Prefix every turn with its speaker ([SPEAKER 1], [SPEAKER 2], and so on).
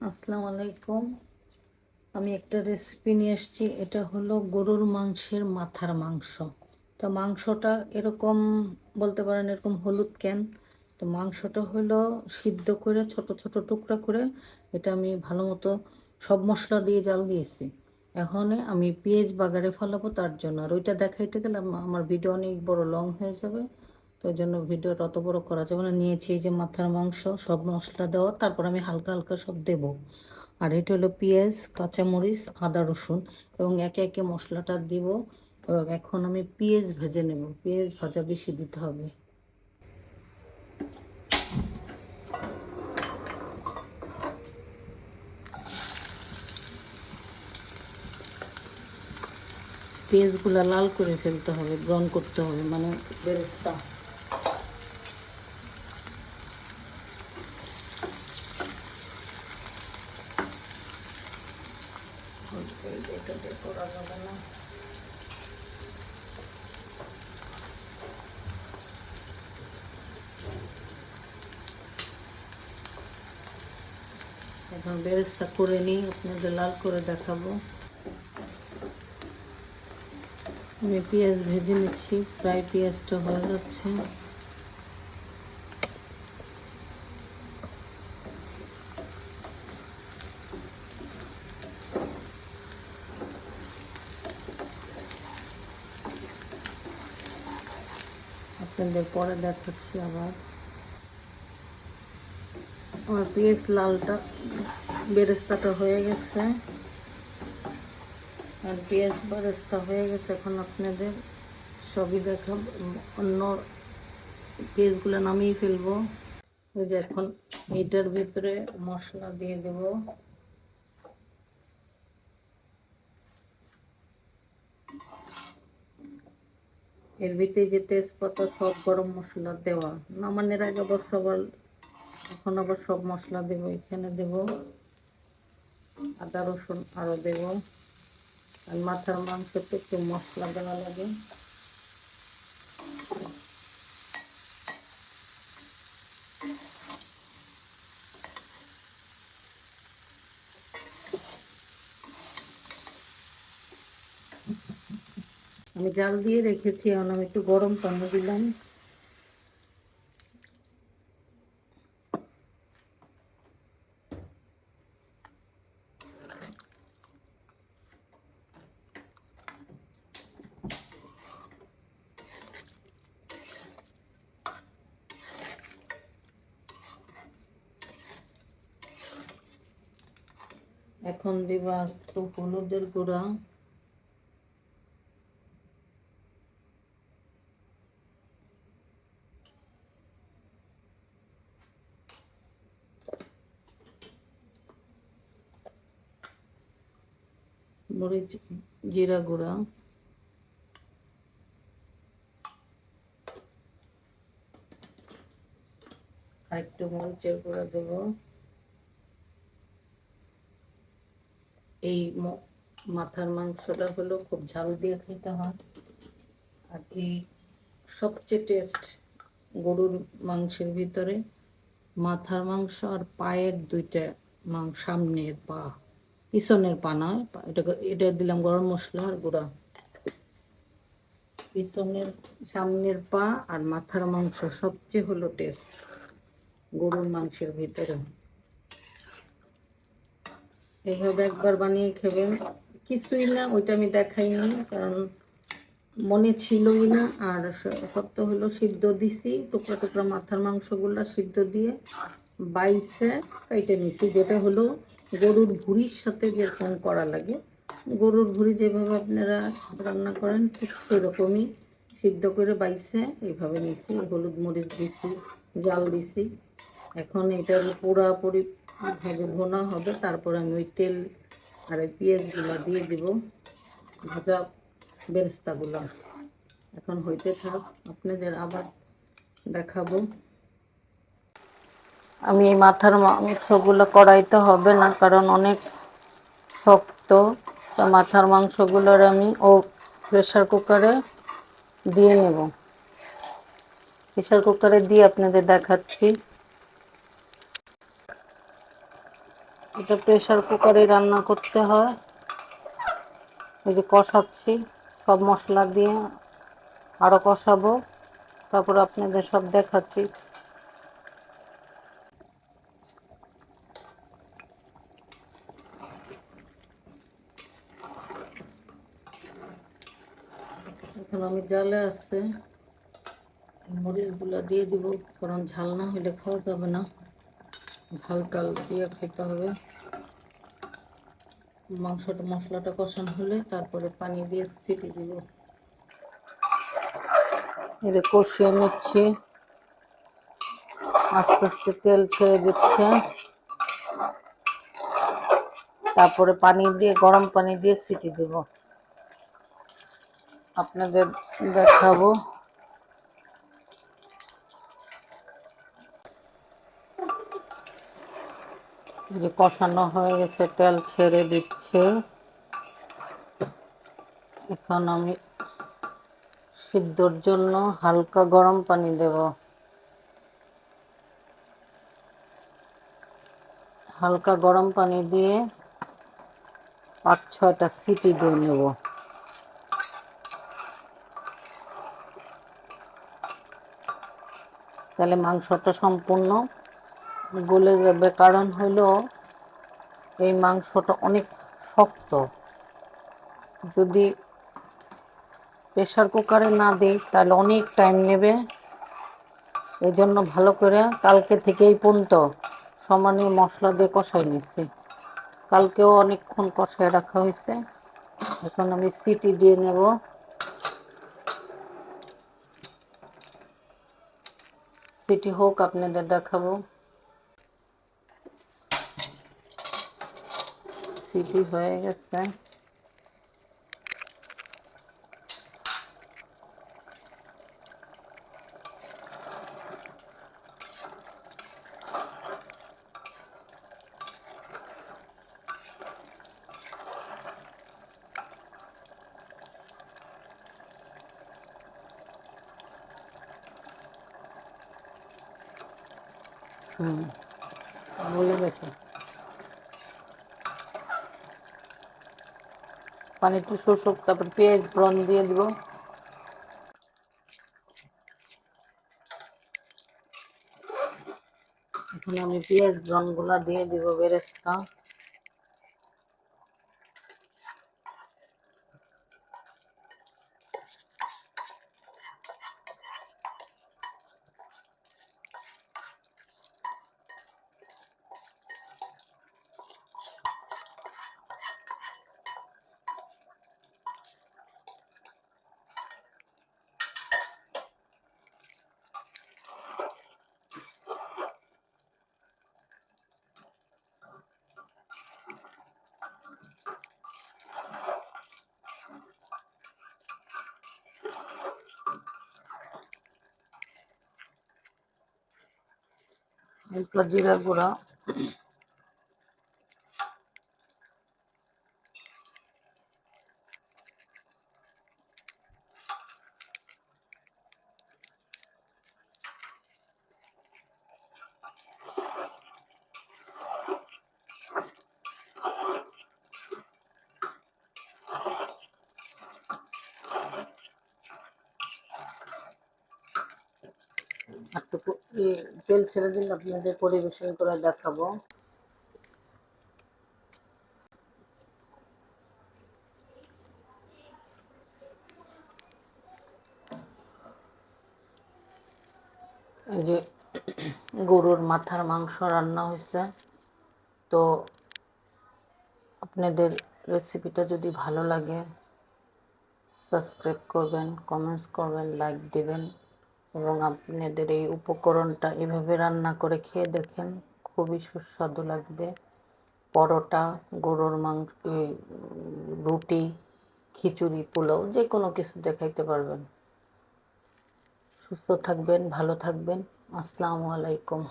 [SPEAKER 1] আসসালামু আলাইকুম আমি একটা রেসিপি নিয়ে এসেছি, এটা হলো গরুর মাংসের মাথার মাংস। তো মাংসটা এরকম, বলতে পারেন এরকম হলুদ ক্যান তো মাংসটা হলো সিদ্ধ করে ছোট ছোট টুকরা করে, এটা আমি ভালো মতো সব মশলা দিয়ে জাল দিয়েছি। এখন আমি পেঁয়াজ বাগারে ফেলাবো তার জন্য। আর ওইটা দেখাইতে গেলে আমার ভিডিও অনেক বড় লং হয়ে যাবে। তো ওই জন্য ভিডিওটা অত বড় করা যাবে না। নিয়েছি এই যে মাথার মাংস, সব মশলা দেওয়া, তারপর আমি হালকা হালকা সব দেব। আর এটা হলো পেঁয়াজ, কাঁচামরিচ, আদা, রসুন এবং একে একে মশলাটা দিব। এবং এখন আমি পেঁয়াজ ভেজে নেব। পেঁয়াজ ভাজা বেশি দিতে হবে। পেঁয়াজগুলো লাল করে ফেলতে হবে, ব্রাউন করতে হবে মানে বেরেস্তা। এটা দিয়ে করা যাবে না এখন বেরেস্তা করে নিই, আপনাদের লাল করে দেখাবো। আমি পেঁয়াজ ভেজে নিচ্ছি, প্রায় পেঁয়াজটা হয়ে যাচ্ছে। আপনাদের পরে দেখাচ্ছি আবার। আমার পেঁয়াজ লালটা বেরেস্তাটা হয়ে গেছে। আর পেঁয়াজ বেরেস্তা হয়ে গেছে, এখন আপনাদের সবই দেখাব। অন্য পেঁয়াজগুলো নামিয়ে ফেলব। ওই যে এখন এটার ভিতরে মশলা দিয়ে দেব। এর ভিতরে যে তেজপাতা, সব গরম মশলা দেওয়া। নামানের আগে আবার সবার এখন আবার সব মশলা দেব, এখানে দেব। আদা, রসুন আরও দেব। আর মাথার মাংসতে একটু মশলা দেওয়া লাগে। আমি জাল দিয়ে রেখেছি, এখন আমি একটু গরম পানি দিলাম। এখন দিব একটু হলুদের গুঁড়া। মরিচ, জিরা গুঁড়া। আর একটু মরিচের গুঁড়া দেব। এই মাথার মাংসটা হলো খুব ঝাল দিয়ে খেতে হয়। আর এই সবচেয়ে টেস্ট গরুর মাংসের ভিতরে মাথার মাংস আর পায়ের দুইটা মাংস সামনের পা। পিছনের পা নয় পা- এটা দিলাম গরম মশলা আর গুঁড়া। পিছনের, সামনের পা আর মাথার মাংস সবচেয়ে হলো টেস্ট গরুর মাংসের ভিতরে। এইভাবে একবার বানিয়ে খেবেন। কিছুই না, ওইটা আমি দেখাইনি, কারণ মনে ছিলই না। আর সত্য হলো সিদ্ধ দিছি, টুকরা টুকরা মাথার মাংসগুলো সিদ্ধ দিয়ে বাইসে কেটে নিছি। যেটা হলো গরুর ভুঁড়ির সাথে যেরকম করা লাগে। গরুর ভুঁড়ি যেভাবে আপনারা রান্না করেন, ঠিক সেরকমই সিদ্ধ করে বাইসে এইভাবে নিছি, হলুদ মরিচ দিছি, জাল দিছি। এখন এটা পুরাপুরি ভাবে ভোনা হবে, তারপর আমি ওই তেল আর ওই পেঁয়াজগুলো দিয়ে দিব, ভাজা বেরেস্তাগুলো। এখন হইতে থাক, আপনাদের আবার দেখাবো। আমি এই মাথার মাংসগুলো কড়াইতে হবে না, কারণ অনেক শক্ত। তা মাথার মাংসগুলোর আমি ও প্রেশার কুকারে দিয়ে নেব। প্রেশার কুকারে দিয়ে আপনাদের দেখাচ্ছি। এটা প্রেশার কুকারে রান্না করতে হয়। এই যে কষাচ্ছি, সব মশলা দিয়ে আরও কষাবো। তারপর আপনাদের সব দেখাচ্ছি। এখন আমি জালে আছে। মরিচগুলো দিয়ে দিব, কারণ ঝাল না হলে খাওয়া যাবে না। ঝাল টাল দিয়ে খেতে হবে। মাংসটা, মশলাটা কষানো হলে তারপরে পানি দিয়ে সিটি দিব। এটা কষিয়ে নিচ্ছি। আস্তে আস্তে তেল ছেড়ে দিচ্ছে। তারপরে পানি দিয়ে, গরম পানি দিয়ে সিটি দেব। আপনাদের দেখাবো। যে কষানো হয়ে গেছে, তেল ছেড়ে দিচ্ছে। এখন আমি সিদ্ধর জন্য হালকা গরম পানি দেব। হালকা গরম পানি দিয়ে পাঁচ ছয়টা সিটি দিয়ে নেব। তাহলে মাংসটা সম্পূর্ণ গলে যাবে। কারণ হলো এই মাংসটা অনেক শক্ত। যদি প্রেশার কুকারে না দিই, তাহলে অনেক টাইম নেবে। এই জন্য ভালো করে কালকে থেকেই পর্যন্ত সমানে মশলা দিয়ে কষাই নিচ্ছি। কালকেও অনেকক্ষণ কষায় রাখা হয়েছে। এখন আমি সিটি দিয়ে নেব। সিটি হোক আপনাদের দেখাবো সিটি হয়ে গেছে হুম। বলে গেছে। পানি একটু শোষক, তারপর পেঁয়াজ ব্রন দিয়ে দিব। এখন আমি পেঁয়াজ ব্রনগুলা দিয়ে দিব বেরেস্তা। এরপর জিরা গুঁড়া একটু তেল ছেড়ে দিন, আপনাদের পরিবেশন করে দেখাবো। যে গরুর মাথার মাংস রান্না হয়েছে, তো আপনাদের রেসিপিটা যদি ভালো লাগে সাবস্ক্রাইব করবেন কমেন্টস করবেন লাইক দিবেন। এবং আপনাদের এই উপকরণটা এভাবে রান্না করে খেয়ে দেখেন, খুবই সুস্বাদু লাগবে। পরোটা, গরুর মাংস রুটি, খিচুড়ি, পোলাও, যে কোনো কিছু দেখাইতে পারবেন। সুস্থ থাকবেন, ভালো থাকবেন। আসসালামু আলাইকুম।